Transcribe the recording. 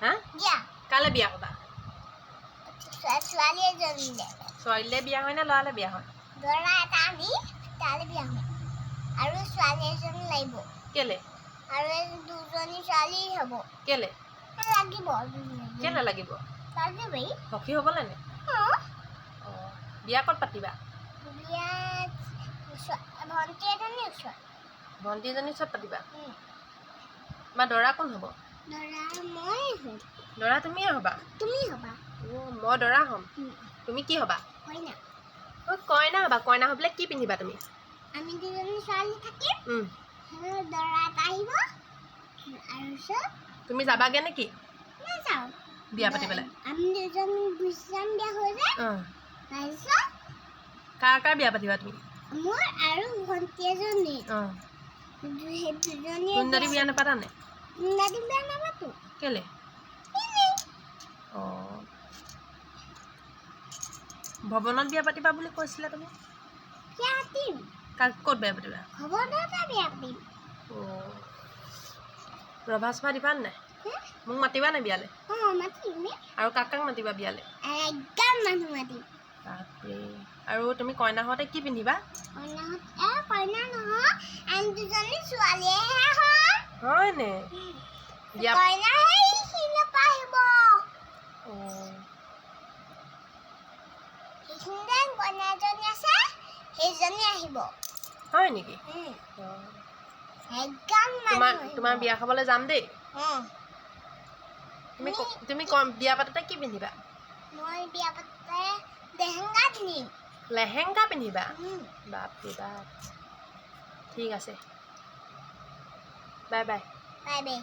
হা বিয়া কালৈ বিয়া হ'বা। ছোৱালীলৈ বিয়া হয় নে ল'ৰালৈ বিয়া হয়? দৰা এটা আনি তালৈ বিয়া হ'ম আৰু ছোৱালী এজনী লাগিব। কেলে? আৰু দুজনী ছোৱালী হ'ব। কেলে? লাগিব। কেলে লাগিব? লাগিবই। সখী অঁ। অঁ। বিয়া ক'ত পাতিবা? ছোৱা- ভণ্টি এজনী ওচৰত ভণ্টি ওচৰত পাতিবা। বা দৰা কোন হ'ব? দৰা মই হ'ম। দৰা তুমিয়ে হ'বা। তুমি হ'বা। মই দৰা হ'ম। তুমি কি হ'বা? হয় না অ' কইনা হ'বা। কইনা হ'বলৈ কি পিন্ধিবা তুমি? আমি দুজনী ছোৱালী থাকিম। দৰা এটা আহিব। আৰু তুমি যাবাগে নেকি? নাযাওঁ বিয়া পাতিবলৈ। আমি দুজন গুচি যাম বিয়া হৈ যায়। তাৰপিছত কাৰ কাৰ বিয়া পাতিবা তুমি? মোৰ আৰু ভণ্টি এজনী। অঁ। দুজনী বিয়া নাপাতা নে? সুন্দৰী বিয়া নাপাতো। কেলে এনেই অঁ ভৱনত বিয়া পাতিবা বুলি কৈছিলা তুমি? বিয়া পাতিম। কাক ক'ত বিয়া পাতিবা? খবৰদাৰতে বিয়া পাতিম। অঁ। ৰভা চভা দিবা নাই? মোক মাতিবা নাই বিয়ালৈ। আৰু কাক কাক মাতিবা বিয়ালৈ? আৰু তুমি কইনা হওঁতে কি পিন্ধিবা? কইনাহঁত এ কইনা নহয় আন দুজনী ছোৱালীয়েহে হয় হয়নে বিয়া কইনা এজনী আছে সেইজনী আহিব। হয় নেকি? তোমাৰ বিয়া খাবলৈ যাম দেই। তুমি ক- তুমি ক- বিয়া পাতোতে কি পিন্ধিবা? মই বিয়া পাতে লেহেংগা পিন্ধিম। লেহেংগা পিন্ধিবা? বাপৰে বাপ। ঠিক আছে। Bye bye. Bye bye.